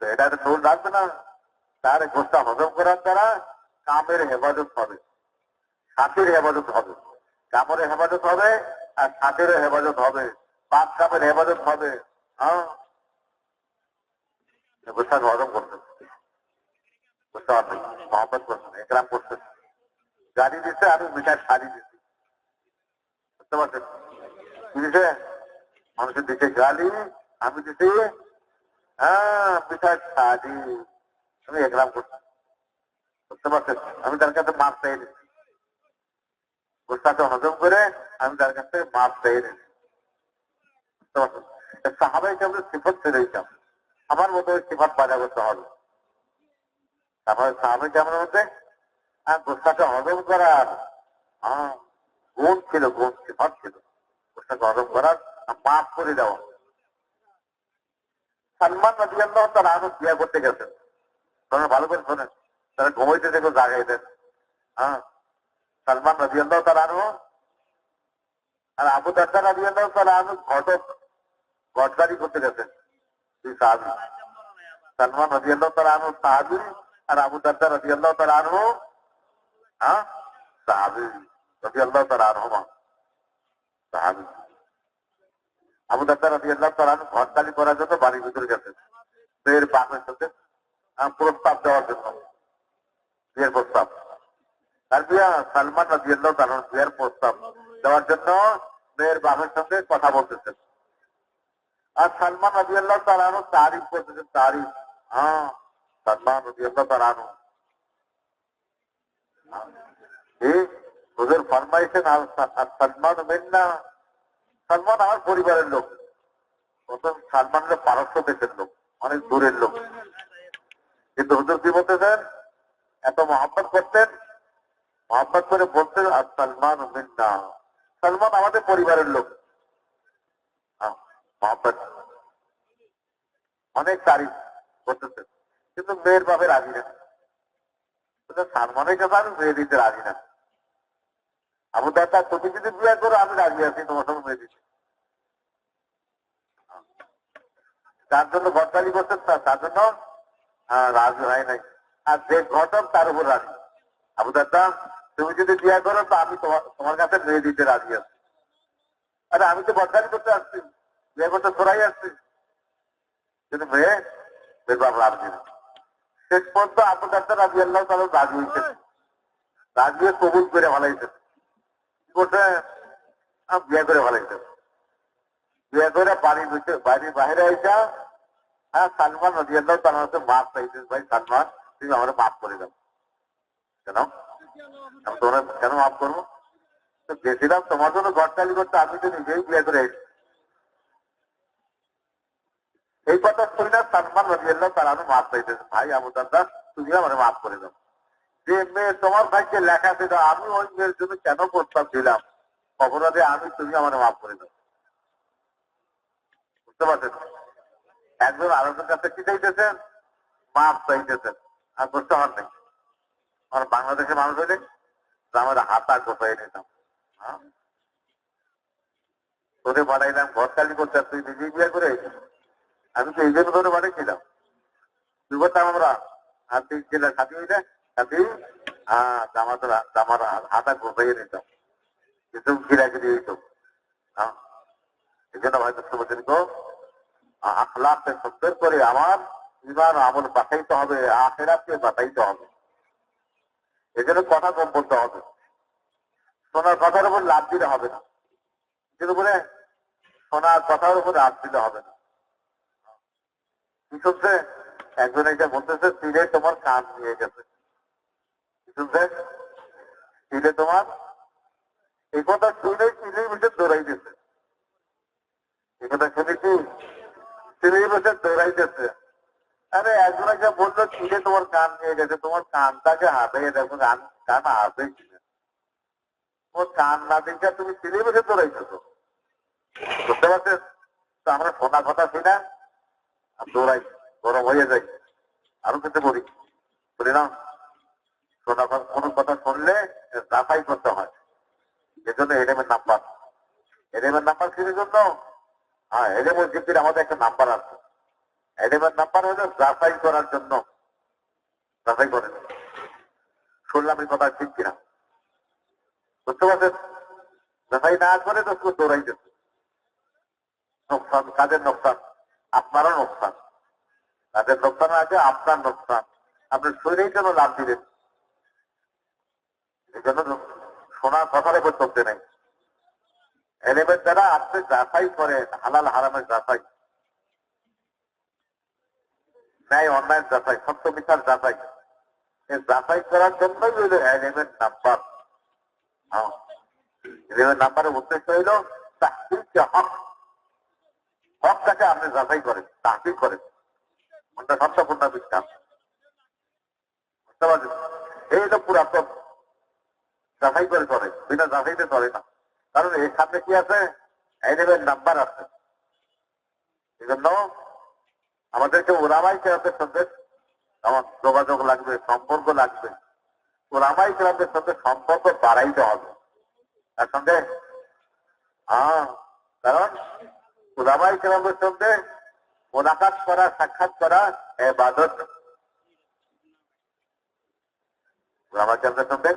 তো এটা রাখবে না। তার গোষ্ঠা হজম করার দ্বারা কামের হেফাজত হবে। সাথীর হেফাজত হবে। কামড়ের হেফাজত হবে আর সাথেরও হেফাজত হবে। পাপ কামের হেফাজত হবে। হ্যাঁ? হজম করতে বুঝতে করছেন একরাম গাড়ি দিচ্ছে আমি মিঠাই দিচ্ছি বুঝতে পারছেন? মানুষের দিকে গালি, আমি হ্যাঁ বুঝতে আমি তার কাছে মাপ দিচ্ছি গোষ্ঠাকে হজম করে আমি তার কাছে মাপ পারছেন? সাহাবাই কেমন সিফত ছেড়ে দিতাম, আমার মতো সিফাত বাজা করতে হবে। তারপরে সাহাবাই কেমন মধ্যে আর হজম করার গুণ ছিল, গুণ সিফাত ছিল। গোষ্ঠাকে হজম করার মাফ করে দেওয়া। সালমান নদী আল্লাহ তার আরও বিয়া করতে গেছেন তোমরা ভালো করে শোনেন তারা ঘুমাইতে থেকে জাগাই দেন হ্যাঁ? সালমান নদী আল্লাহ তার আরও আর আবু দাদা নদী আল্লাহ তার আরও ঘটক গডদারি করতে গেছেন দুই সাহাবি। সালমান নদী আল্লাহ তার আরও সাহাবি আর আবু দাদা নদী আল্লাহ তার আরও হ্যাঁ? সাহাবি নদী আল্লাহ তার আরও সাহাবি। আবু করার জন্য বাড়ির ভিতরে গেছেন। মেয়ের বাপের প্রস্তাব দেওয়ার জন্য। বিয়ের প্রস্তাব। আর বিয়া সালমান তার বিয়ের প্রস্তাব দেওয়ার জন্য মেয়ের বাপের সাথে কথা বলতেছেন। আর সালমান নদী আল্লাহ তার তারিফ করতেছেন, তারিফ। হ্যাঁ সালমান নদী আল্লাহ তার হুজুর ফরমাইছেন আর সালমান মেন্না। সালমান আমার পরিবারের লোক। প্রথম সালমান হলো পারস্য দেশের লোক অনেক দূরের লোক। কিন্তু হুজুর কি বলতেছেন? এত মহাব্বত করতেন? মহাব্বত করে বলতেন আর সালমান মিন্না। সালমান আমাদের পরিবারের লোক। আহ, মহাব্বত। অনেক তারিফ করতেছেন। কিন্তু মেয়ের বাপে রাজি না সালমানের কাছে আমি মেয়ে দিতে রাজি না। আবু দাদা তুমি যদি বিয়ে করো আমি রাজি আছি তোমার সঙ্গে মেয়ে দিতে। তার জন্য গড্ডালি করছেন তার জন্য আহ, রাজি হয় নাই। আর যে ঘটক তার উপর রাজি। আবু দাদা তুমি যদি বিয়ে করো তো আমি তোমার কাছে মেয়ে দিতে রাজি আছি। আরে আমি তো গড্ডালি করতে আসছি। বিয়ে করতে তোরাই আসছি কিন্তু মেয়ে বাপ রাজি না শেষ পর্যন্ত আবু দাদা রাজি আল্লাহ তাহলে রাজি হয়েছে। রাজি হয়ে কবুল করে ভালাইছে বিয়ে করে ভালাইছে বিয়ে করে বাইরে আইসা হ্যাঁ সালমান তার চাইছে ভাই সালমান, তুমি আমার করে দাও। কেন? কেন মাফ করব? তো গেছিলাম, তোমার জন্য গড়তালি করতে, আমি তো নিজেই বিয়ে করে এসেছি। এই কথা শুনি না সালমান নদী আল্লাহ তার আমি মাফ চাইতেছে, ভাই আবু দাদা তুমি আমার মাফ করে দাও। যে মেয়ে তোমার ভাইকে লেখা ছিল, আমি ওই মেয়ের জন্য কেন প্রস্তাব দিলাম? অপরাধে আমি তুমি আমার মাফ করে দাও। বুঝতে পারছেন? একজন আরেকজন কাছে কি চাইতেছেন? মাপ চাইতেছেন। আর বুঝতে হন নেই। আর বাংলাদেশের মানুষ হইলে আমাদের হাতা কোথায় নিতাম। হ্যাঁ? তোরে বাড়াইলাম ঘর কালি করতে আর তুই নিজেই বিয়ে করে আমি তো এই জন্য তোরে বাড়াইছিলাম তুই করতাম আমরা আর তুই ছিল সাথী হইলে আখলাকে করে আমার ইমান আমল বাঁচাইতে হবে বাঁচাইতে হবে। এজন্য কথা কম বলতে হবে। শোনার কথার উপর লাভ দিলে হবে না। কিন্তু বলে? শোনার কথার উপর লাভ দিলে হবে না। কি শুনছে একজন এটা বলতেছে, তীরে তোমার কান নিয়ে গেছে। কি শুনছে তোমার? এই কথা শুনে তীরের ভিতরে দৌড়াই দিচ্ছে এই কথা শুনেছি তিনি বসে দৌড়াইতেছে আরে, একজন বলল ছিঁড়ে তোমার কান নিয়ে গেছে, তোমার কানটাকে হাতে দেখো, কান কান হাতে ওর কান না দেখে তুমি ছিঁড়ে বসে দৌড়াইতেছো। বুঝতে পারছেন? তো আমরা শোনা কথা শুনে দৌড়াই, গরম হয়ে যাই আরও পড়ি বলি না। শোনা কথা শুনলে যাচাই করতে হয়। এজন্য এডেমের নাম্বার। এডেমের নাম্বার কিনের জন্য? হ্যাঁ এডে মসজিদের আমাদের একটা নাম্বার আছে। এলিমেন্ট নাম্বার হলো যাচাই করার জন্য। যাচাই করেন শুনলাম এই কথা ঠিক কিনা? বুঝতে পারছেন? যাচাই না করে তো শুধু দৌড়াই যেত নোকসান কাজের নোকসান? আপনারও নোকসান। তাদের নোকসান আছে আপনার নোকসান। আপনি শরীরের জন্য লাভ দিলেন? এই জন্য শোনার কথার চলতে নেই। এলিমেন্ট দ্বারা আপনি যাচাই করেন হালাল হারামের যাচাই। ন্যায় অন্যায় যাচাই, সত্য মিথার যাচাই। যাচাই করার জন্যই হইল এলিমেন্ট নাম্বার। এলিমেন্ট নাম্বারের উদ্দেশ্য হইল তাহকিলকে হক, হকটাকে আপনি যাচাই করেন তাহকিল করেন। সত্যপূর্ণ বিশ্বাস বুঝতে পারছেন এই তো পুরাতন যাচাই করে চলে, বিনা যাচাইতে চলে না। কারণ এর সামনে কি আছে? এলিমেন্ট নাম্বার আছে। এই জন্য আমাদেরকে ওরামাই কেরাতের সঙ্গে আমার যোগাযোগ লাগবে, সম্পর্ক লাগবে। ওরামাই কেরাতের সঙ্গে সম্পর্ক বাড়াইতে হবে। তার সঙ্গে হ্যাঁ কারণ ওরামাই কেরাতের সঙ্গে মোলাকাত করা, সাক্ষাৎ করা এবাদত। ওরামাই কেরাতের সঙ্গে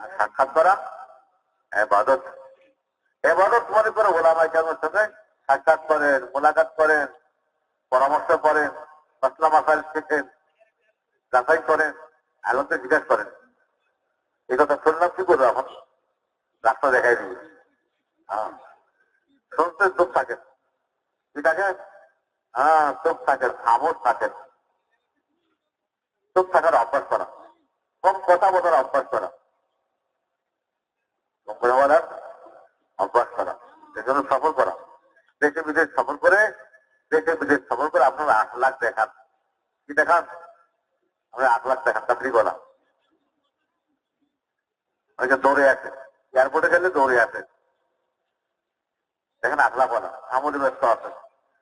সাক্ষাৎ করা, এবাদত। এবাদত মনে করে ওলামাই কেরাতের সঙ্গে সাক্ষাৎ করেন, মোলাকাত করেন, পরামর্শ করেন মশলা মাসাইল শেখেন, যাচাই করেন আলোতে জিজ্ঞাসা করেন। এই কথা শুনলাম কি করব এখন? রাস্তা দেখাই দিবে। হ্যাঁ। শুনতে চোখ থাকেন। ঠিক আছে? হ্যাঁ চোখ থাকেন, খামোশ থাকেন। চোখ থাকার অভ্যাস করা। কম কথা বলার অভ্যাস করা কম কথা বলার অভ্যাস করা এজন্য সফল করা। দেশে বিদেশ সফর করে, দেশে বিদেশ সফর করে আপনারা আট লাখ দেখান। কি দেখান? আমরা আট লাখ দেখান চাকরি করা ওইটা দৌড়ে আছে এয়ারপোর্টে গেলে দৌড়ে আছে দেখেন আট লাখ বলা আমলি ব্যস্ত আছে।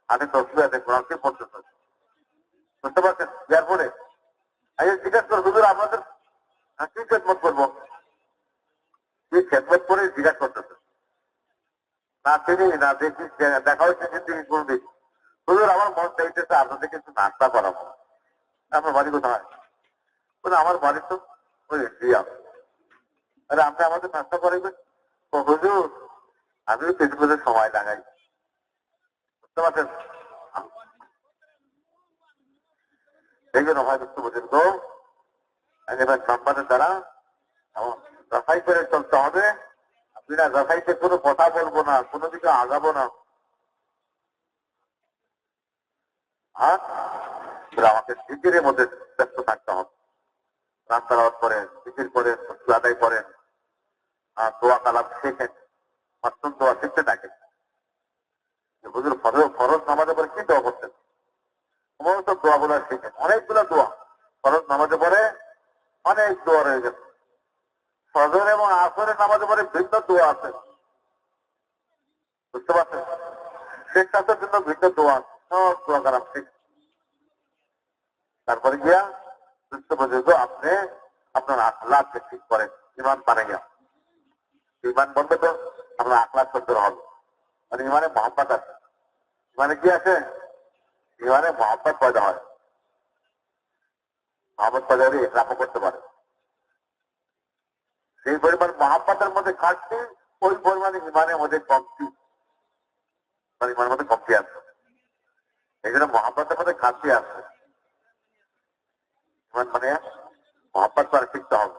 আমি তসবি আছে গ্রন্থে পর্যন্ত বুঝতে পারছেন? এয়ারপোর্টে। আচ্ছা জিজ্ঞাসা করব আপনাদের কি খেদমত করব? কি খেদমত করে জিজ্ঞাসা করতেছে না চিনি না, দেখি দেখা হচ্ছে যে তিনি কোনদিন হুজুর, আমার মন চাইতেছে আপনাদেরকে একটু নাস্তা করাবো। আপনার বাড়ি কোথায়? বলে, আমার বাড়ি তো ওই ইন্ডিয়া আরে, আপনি আমাদের নাস্তা করাইবেন? হুজুর, আমি পেছনে সময় লাগাই। বুঝতে পারছেন? জন্য হয় বুঝতে পারছেন তো। এবার সম্পাদের দ্বারা যাচাই করে চলতে হবে। আপনি না যাচাইতে কোনো কথা বলব না, কোনো দিকে আগাবো না। আর আমাকে জিকিরের মধ্যে ব্যস্ত থাকতে হবে। রাস্তারাত করেন জিকির করেন আদায় করেন। আর দোয়া কালাম শেখেন। মাত্র দোয়া শিখতে থাকেন হুজুর ফরজ নামাজে পরে কি দোয়া করতেন? সমস্ত দোয়া গুলো শেখেন। অনেকগুলো দোয়া। ফরজ নামাজে পরে অনেক দোয়া রয়ে গেছে। ফজর এবং আসরের নামাজে পরে ভিন্ন দোয়া আছে। বুঝতে পারছেন? শেখ কাছের জন্য ভিন্ন দোয়া আছে। সব দোয়া কালাম শেখ। তারপরে গিয়া বুঝতে পর্যন্ত আপনি আপনার আখলাখকে ঠিক করেন। ইমান পারে গিয়া। ইমান বলতে তো আপনার আখলাখ সুন্দর হবে। মানে ইমানে মহব্বত আছে। ইমানে কি আছে? ইমানে মহব্বত পয়দা হয়। মহব্বত পয়দা ইসলামও করতে পারে। সেই পরিমাণ মহাব্বতের মধ্যে ঘাটতি ওই পরিমাণে ইমানের মধ্যে কমতি মানে ইমানের মধ্যে কমতি আসবে এই জন্য মহাব্বতের মধ্যে ঘাটতি আসবে ইমান মানে মহাব্বত করে শিখতে হবে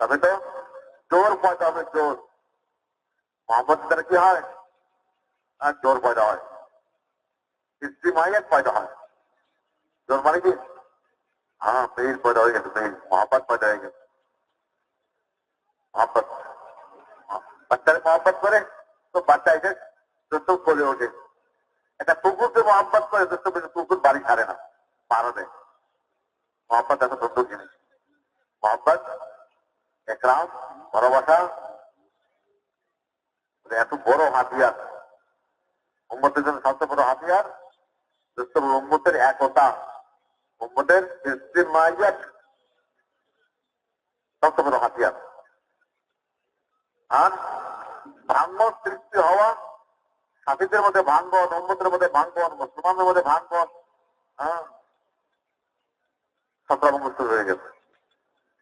তবে তো জোর পয়দা হবে জোর মহাব্বত দ্বারা কি হয় আর জোর পয়দা হয় স্ত্রী মাইয়াত পয়দা হয় জোর মানে কি হ্যাঁ মেয়ের পয়দা হয়ে গেছে মেয়ের মহাব্বত পয়দা হয়ে গেছে মহাব্বত বাচ্চারা করে তো বাচ্চা এসে ওঠে একটা কুকুরকে করে কুকুর বাড়ি ছাড়ে না পারো এত জিনিস একরাম এত বড় হাতিয়ার উম্মতের জন্য সবচেয়ে বড় হাতিয়ার উম্মতের একতা উম্মতের স্ত্রীর মাইয়াত সবচেয়ে বড় হাতিয়ার আর ব্রাহ্ম সৃষ্টি হওয়া সাথীদের মধ্যে ভাঙবন উন্মতের মধ্যে ভাঙবন, মুসলমানদের মধ্যে ভাঙবন হ্যাঁ শুরু হয়ে গেছে।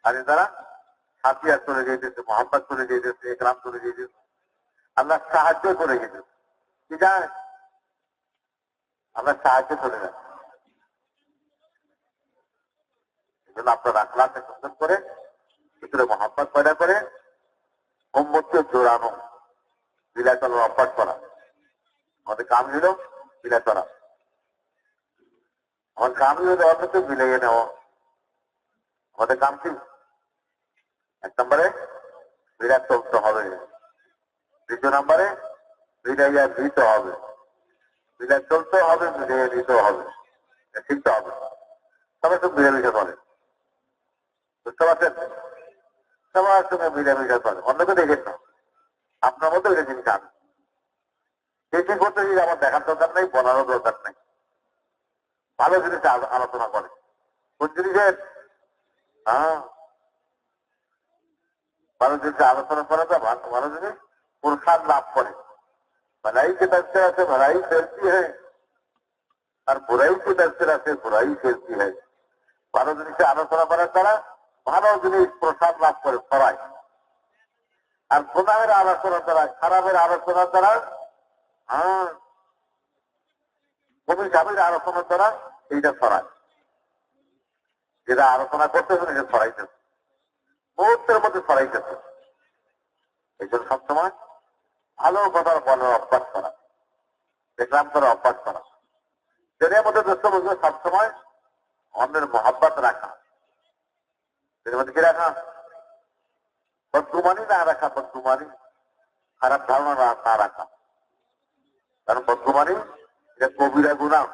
আর তারা সাথিয়া চলে যেতেছে মোহাম্মদ চলে যেতেছে একরাম চলে যেতেছে আল্লাহ সাহায্য করে গেছে কি যায় আমরা সাহায্য এই জন্য আপনার আখলাকে সুন্দর করে, ভিতরে মোহাম্মদ পয়দা করে উম্মতকে জোড়ানো বিলাই অভ্যাস করা। আমাদের কাম হল বিলাই আমার কাম হলো অথচ মিলাইয়ে নেওয়া। আমাদের কাম কি এক নম্বরে বিরাট চলতে হবে। দ্বিতীয় নম্বরে মিলাইয়া দিতে হবে। মিলাই চলতে হবে মিলিয়ে দিতে হবে। শিখতে হবে। সবাই সব মিলেমিশে চলে বুঝতে পারছেন? সবার সঙ্গে মিলেমিশে চলে অন্যকে দেখেন না আপনার মতো এটা জিনিস আছে সেই ঠিক করতে গিয়ে আমার দেখার দরকার নেই বলারও দরকার নেই ভালো জিনিস আলো- আলোচনা করে কোন জিনিসের হ্যাঁ ভালো জিনিস আলোচনা করা যায় ভালো ভালো জিনিস পুরস্কার লাভ করে भलाई के दर्शे से भलाई फैलती है और बुराई के दर्शे से बुराई फैलती है ভালো জিনিসে আলোচনা করার দ্বারা ভালো জিনিস প্রসাদ লাভ করে ছড়ায় আর গুণাহের আলোচনা দ্বারা, খারাপের আলোচনার দ্বারা হ্যাঁ আলোচনার দ্বারা এইটা ছড়ায়। যেটা আলোচনা এটা ছড়াইতেছে। মুহূর্তের মধ্যে ছড়াইতেছে। এই জন্য সবসময় ভালো কথার বলার অভ্যাস করা। দেখলাম করে অভ্যাস করা। যেটার মধ্যে সবসময় অন্যের মহাব্বত রাখা। এর মধ্যে কি রাখা? বদগুমানি না রাখা বদগুমানি খারাপ ধারণা না- না রাখা। কারণ বদগুমানি এটা কবিরা গুণা।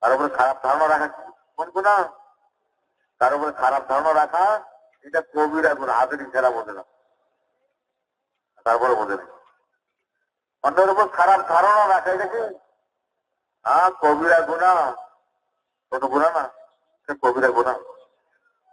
তার উপরে খারাপ ধারণা রাখা? কোন গুণা? তার উপরে খারাপ ধারণা রাখা, এটা কবিরা গুণা। হাতের ইশারা বোঝে না। তারপরে বোঝে নেই অন্যের উপর খারাপ ধারণা রাখা, এটা কি? হ্যাঁ কবিরা গুণা। ছোট গুণা না কবিরা গুণা।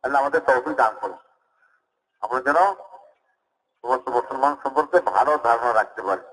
তাহলে আমাদের তহবিল দান করুন। আমরা যেন সমস্ত মুসলমান সম্পর্কে ভালো ধারণা রাখতে পারি।